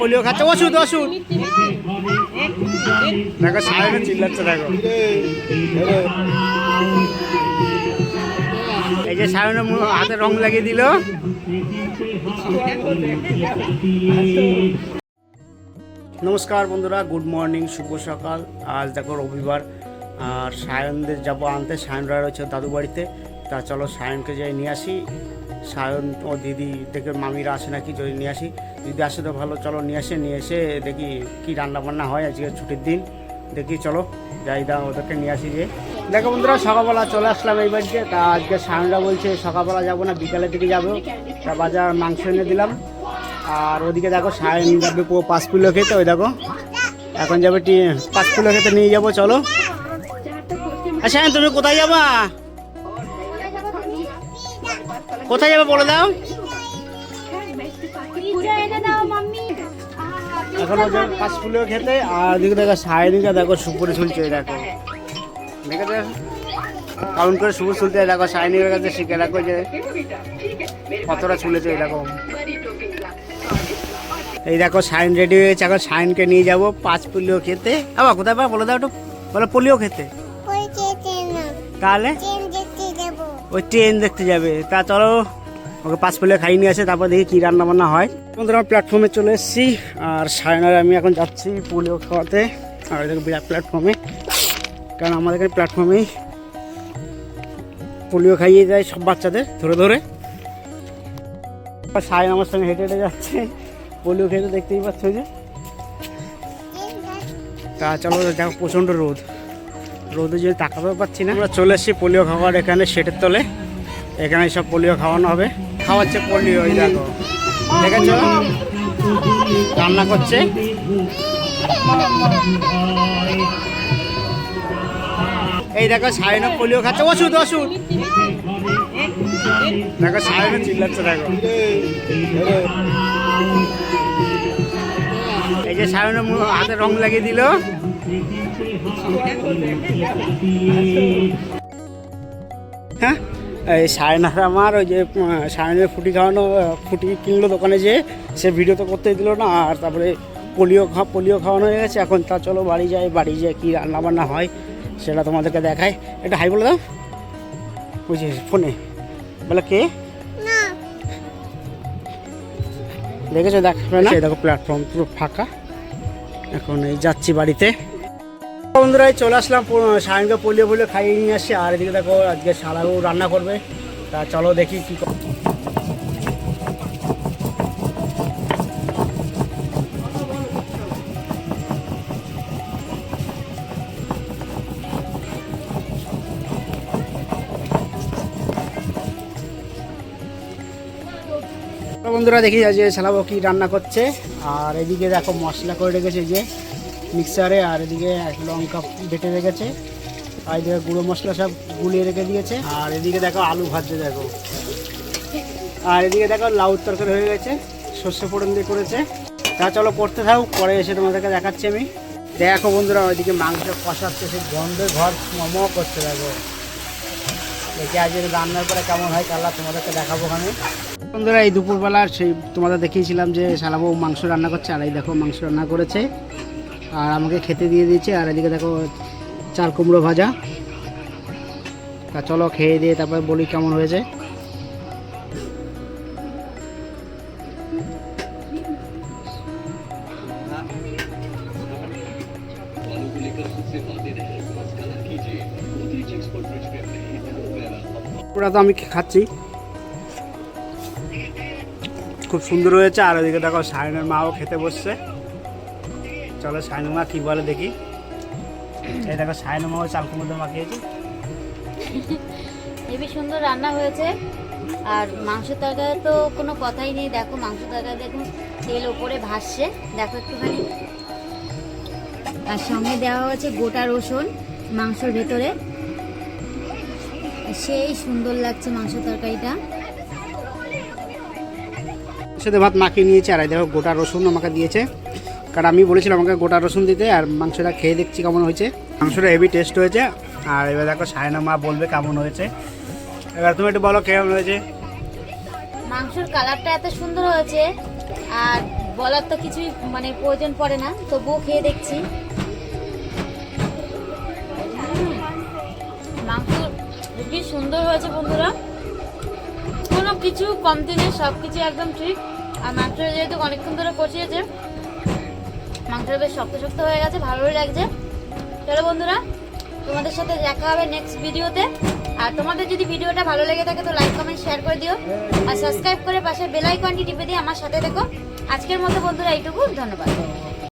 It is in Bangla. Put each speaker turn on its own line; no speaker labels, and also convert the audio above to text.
পোলিও খাচ্ছে। ওষুধ ওষুধ। দেখো সায়নে চিল্লাচ্ছে দেখো। এই যে সায়নে হাতে রং লাগিয়ে দিল। নমস্কার বন্ধুরা গুড মর্নিং শুভ সকাল। আজ দেখো রবিবার আর সায়নদের যাব আনতে। সায়নরা রয়েছে দাদু বাড়িতে তা চলো সায়নকে যাই নিয়ে আসি। সায়ন ও দিদি থেকে মামিরা আসে নাকি যদি নিয়ে আসি। দিদি আসে তো ভালো, চলো নিয়ে আসে, নিয়ে এসে দেখি কি রান্না বান্না হয় আজকে ছুটির দিন। দেখি চলো, যাই দা ওদেরকে নিয়ে আসি যে দেখো বন্ধুরা, সকালবেলা চলে আসলাম এই বাড়িতে। তা আজকে সায়নরা বলছে, সকালবেলা যাব না, বিকালের দিকে যাব। তা বাজার মাংস এনে দিলাম। আর ওদিকে দেখো, সায়ন যাবে পুরো পাঁচ কিলো খেতে, ওই দেখো। এখন যাবে পাঁচ কিলো খেতে নিয়ে যাব, চলো। আচ্ছা তুমি কোথায় যাবা? কোথায় যাবে বলে দাও? এখন পাঁচ কিলো খেতে আর ওদিকে দেখো সায়নিকা দেখো সুপুরে ঝুলছে দেখো। দেখে দেখো। কাউন্ট করে সুপুর ঝুলতে দেখো সায়নিকার কাছে শিখে রাখো যে কতটা ঝুলেছে এরকম এই দেখো সাইন রেডি হয়ে গেছে এখন সাইনকে নিয়ে যাব পাঁচ পোলিও খেতে। আবার কোথায় বা? বলে দাও একটু। বলে পোলিও খেতে। তাহলে? ওই ট্রেন দেখতে যাবে। তা চলো ওকে পাঁচ পোলিও খাইয়ে নিয়ে আসে, তারপর দেখি কী রান্না বান্না হয়। বন্ধুরা প্ল্যাটফর্মে চলে এসেছি, আর সায়নার আমি এখন যাচ্ছি পোলিও খাওয়াতে, আর দেখো বিরাট প্ল্যাটফর্মে কারণ আমাদের এখানে প্ল্যাটফর্মেই পোলিও খাইয়ে যায় সব বাচ্চাদের, ধরে ধরে। সায়ন আমার সঙ্গে হেঁটে হেঁটে যাচ্ছে, পোলিও খেতে দেখতেই পাচ্ছ যে। তা চলো দেখো প্রচণ্ড রোদ। রোদে যদি তাকাতেও পাচ্ছি না। আমরা চলে এসেছি পোলিও খাওয়ার এখানে সেটের তলে। এখানে সব পোলিও খাওয়ানো হবে। খাওয়াচ্ছে পোলিও ওই দেখো। দেখেছ? রান্না করছে। এই দেখো, সায়নও পোলিও খাচ্ছে। ওষুধ ওষুধ। দেখো, সায়নও চিল্লাচ্ছে, দেখো। এই যে মু- হাতে রং লাগিয়ে দিল। হ্যাঁ? এই সায়নার আমার ওই যে সায়নের ফুটি খাওয়ানো ফুটি কিনলো দোকানে যে সে ভিডিও তো করতেই দিল না আর তারপরে পোলিও খা পোলিও খাওয়ানো হয়ে গেছে। এখন তা চলো বাড়ি যাই বাড়ি যাই কী রান্না বান্না হয় সেটা তোমাদেরকে দেখায় এটা হাই বলে দাও। বুঝছি ফোনে। বলে কে? দেখেছ না? এই দেখো প্ল্যাটফর্ম পুরো ফাঁকা। এখন এই যাচ্ছি বাড়িতে। বন্ধুরা চলে আসলাম সায়নকে পোলিও পোলিও খাইয়ে নিয়ে আসছি। আর এদিকে দেখো, আজকে সালাও রান্না করবে। তা চলো দেখি ক- বন্ধুরা দেখি যে সালাবো কি রান্না করছে। আর এদিকে দেখো মশলা করে রেখেছে যে। মিক্সারে আর এদিকে লঙ্কা বেটে রেখেছে আর এদিকে গুঁড়ো মশলা সব গুলিয়ে রেখে দিয়েছে। আর এদিকে দেখো আলু ভাজছে দেখো। আর এদিকে দেখো লাউ তরকারি হয়ে গেছে সর্ষে ফোড়ন দিয়ে করেছে। তা চলো করতে থাকো পরে এসে তোমাদেরকে দেখাচ্ছি আমি। দেখো বন্ধুরা ওইদিকে মাংস কষাচ্ছে সেই গন্ধে ঘর মম করছে দেখো। দেখি আজকে রান্নার পরে কেমন হয় কালার তোমাদেরকে দেখাবো ওখানে। বন্ধুরা এই দুপুরবেলা সেই তোমাদের দেখিয়েছিলাম যে সালাবু মাংস রান্না করছে আর এই দেখো মাংস রান্না করেছে। আর আমাকে খেতে দিয়ে দিয়েছে, আর এদিকে দেখো চাল কুমড়ো ভাজা। তা চলো খেয়ে দিয়ে তারপরে বলি কেমন হয়েছে। ওটা তো আমি খাচ্ছি। খুব সুন্দর হয়েছে, আর ওদিকে দেখো সায়নের মাও খেতে বসছে। চলো সায়নের মা কী বলে দেখি। এই দেখো সায়নের মাও চাল কুমড়ো মাখিয়েছে।
হেবি সুন্দর রান্না হয়েছে। আর মাংস তরকারি তো কোনো কথাই নেই। দেখো মাংস তরকারি দেখুন তেল ওপরে ভাসছে। দেখো একটুখানি। আর সঙ্গে দেওয়া হয়েছে গোটা রসুন মাংসর ভেতরে। সেই সুন্দর লাগছে মাংস তরকারিটা।
সাথে ভাত মাখিয়ে নিয়েছে। আর এই দেখো গোটা রসুন আমাকে দিয়েছে। কারণ আমি বলেছিলাম আমাকে গোটা রসুন দিতে আর মাংসটা খেয়ে দেখছি কেমন হয়েছে। মাংসটা হেভি টেস্ট হয়েছে। আর এবার দেখো সায়না মা বলবে কেমন হয়েছে। এবার তুমি একটু বলো কেমন হয়েছে?
মাংসর কালারটা এত সুন্দর হয়েছে আর বলার তো কিছুই মানে প্রয়োজন পড়ে না তবুও খেয়ে দেখছি। মাংস খুবই সুন্দর হয়েছে বন্ধুরা। কোনো কিছু কমতি নেই সব কিছু একদম ঠিক। আর মাংস যেহেতু অনেকক্ষণ ধরে কষিয়েছে মাংসটা বেশ শক্ত শক্ত হয়ে গেছে, ভালোই লাগছে। চলো বন্ধুরা, তোমাদের সাথে দেখা হবে নেক্সট ভিডিওতে আর তোমাদের যদি ভিডিওটা ভালো লেগে থাকে, তো লাইক কমেন্ট শেয়ার করে দিও। আর সাবস্ক্রাইব করে পাশে বেল আইকনটি টিপে দিয়ে আমার সাথে দেখো আজকের মতো বন্ধুরা এইটুকু, ধন্যবাদ।